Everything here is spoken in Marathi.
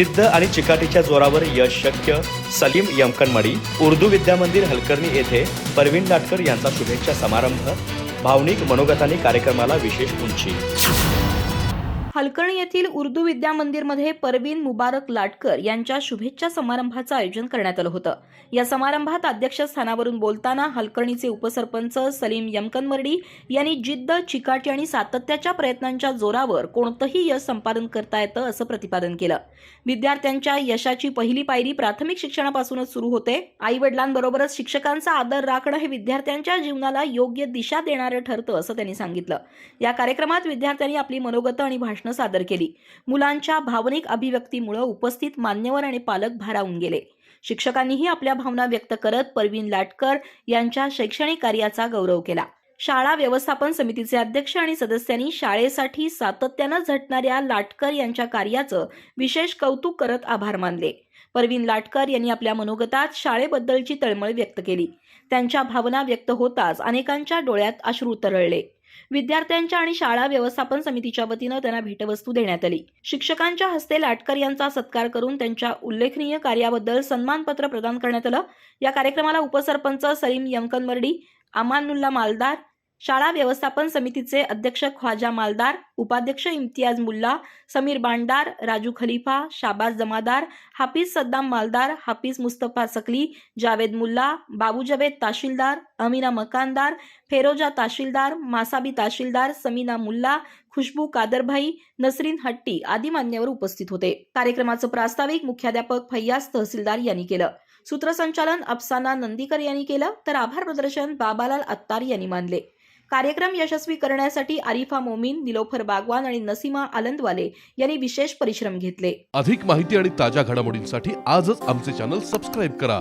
जिद्द आणि चिकाटीच्या जोरावर यश शक्य सलीम यमकनमडी उर्दू विद्यामंदिर हलकर्णी येथे परवीन नाटकर यांचा शुभेच्छा समारंभ भावनिक मनोगताने कार्यक्रमाला विशेष उंची. हलकर्णी येथील उर्दू विद्या मंदिरमध्ये परवीन मुबारक लाटकर यांच्या शुभेच्छा समारंभाचं आयोजन करण्यात आलं होतं. या समारंभात अध्यक्षस्थानावरून बोलताना हलकर्णीचे उपसरपंच सलीम यमकनमर्डी यांनी जिद्द चिकाटी आणि सातत्याच्या प्रयत्नांच्या जोरावर कोणतंही यश संपादन करता येतं असं प्रतिपादन केलं. विद्यार्थ्यांच्या यशाची पहिली पायरी प्राथमिक शिक्षणापासूनच सुरू होते. आई वडिलांबरोबरच शिक्षकांचा आदर राखणं हे विद्यार्थ्यांच्या जीवनाला योग्य दिशा देणारं ठरतं असं त्यांनी सांगितलं. या कार्यक्रमात विद्यार्थ्यांनी आपली मनोगत आणि भाषण सादर केली. मुलांच्या भावनिक अभिव्यक्तीमुळे उपस्थित मान्यवर आणि पालक भारावून गेले. शिक्षकांनीही आपल्या भावना व्यक्त करत परवीन लाटकर यांच्या शैक्षणिक कार्याचा गौरव केला. शाळा व्यवस्थापन समितीचे अध्यक्ष आणि सदस्यांनी शाळेसाठी सातत्यानं झटणाऱ्या लाटकर यांच्या कार्याचं विशेष कौतुक करत आभार मानले. परवीन लाटकर यांनी आपल्या मनोगतात शाळेबद्दलची तळमळ व्यक्त केली. त्यांच्या भावना व्यक्त होताच अनेकांच्या डोळ्यात अश्रू तरळले. विद्यार्थ्यांच्या आणि शाळा व्यवस्थापन समितीच्या वतीनं त्यांना भेटवस्तू देण्यात आली. शिक्षकांच्या हस्ते लाटकर यांचा सत्कार करून त्यांच्या उल्लेखनीय कार्याबद्दल सन्मानपत्र प्रदान करण्यात आलं. या कार्यक्रमाला उपसरपंच सलीम यमकनमर्डी अमानुल्ला मालदार शाळा व्यवस्थापन समितीचे अध्यक्ष ख्वाजा मालदार उपाध्यक्ष इम्तियाज मुल्ला समीर बांडार राजू खलिफा शाबाज जमादार हाफिज सद्दाम मालदार हाफिज मुस्तफा सकली जावेद मुल्ला बाबू जवेद ताशीलदार अमीना मकानदार फेरोजा ताशीलदार मासाबी ताशीलदार समीना मुल्ला खुशबू कादरभाई नसरीन हट्टी आदी मान्यवर उपस्थित होते. कार्यक्रमाचं प्रास्ताविक मुख्याध्यापक फैयाज तहसीलदार यांनी केलं. सूत्रसंचालन अफसाना नंदीकर यांनी केलं. तर आभार प्रदर्शन बाबालाल अत्तार यांनी मानले. कार्यक्रम यशस्वी करण्यासाठी आरिफा मोमीन निलोफर बागवान आणि नसीमा आलंदवाले यांनी विशेष परिश्रम घेतले. अधिक माहिती आणि ताज्या घडामोडींसाठी आजच आमचे चॅनल सबस्क्राईब करा.